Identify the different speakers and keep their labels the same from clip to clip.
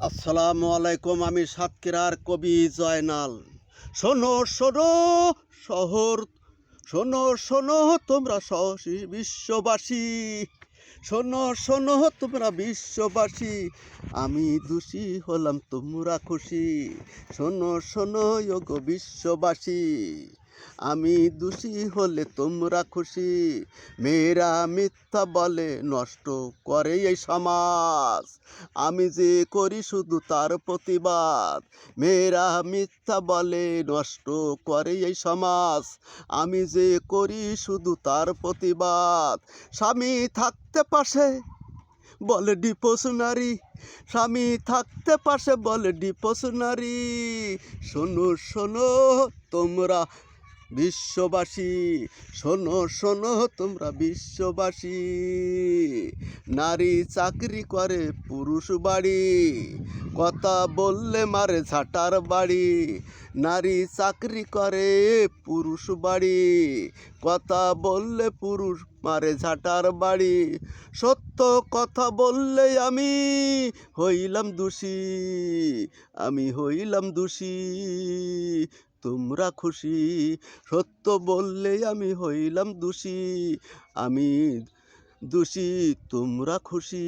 Speaker 1: আসসালামু আলাইকুম, আমি সাতক্ষীরার কবি জয়নাল। শোনো শোনো, শহর, শোনো শোনো, তোমরা বিশ্ববাসী। শোনো শোনো, তোমরা বিশ্ববাসী। আমি দোষী হলাম, তোমরা খুশি শোনো শোনো যোগ বিশ্ববাসী। আমি দোষী হলে তোমরা খুশি। মেয়েরা মিথ্যা বলে নষ্ট করে এই সমাজ। আমি যে করি শুধু তার প্রতিবাদ। মেয়েরা মিথ্যা বলে নষ্ট করে এই সমাজ। আমি যে করি শুধু তার প্রতিবাদ। স্বামী থাকতে পাশে বলে ডিপোস নারী স্বামী থাকতে পাশে বলে ডিপোস নারী শোনো শোনো, তোমরা বিশ্ববাসী শোনো শোনো তোমরা বিশ্ববাসী। নারী চাকরি করে, পুরুষ বাড়ি। কথা বললে মারে ঝাঁটার বাড়ি। নারী চাকরি করে, পুরুষ বাড়ি। কথা বললে পুরুষ মারে ঝাঁটার বাড়ি। সত্য কথা বললে আমি হইলাম দোষী। আমি হইলাম দোষী, তোমরা খুশি। সত্য বললে আমি হইলাম দোষী। আমি দোষী, তোমরা খুশি।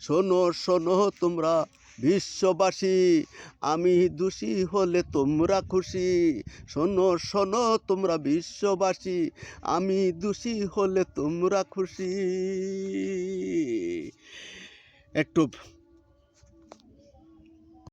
Speaker 1: শোনো শোনো, তোমরা বিশ্ববাসী। আমি দোষী হলে তোমরা খুশি। শোনো শোনো, তোমরা বিশ্ববাসী। আমি দোষী হলে তোমরা খুশি। একটু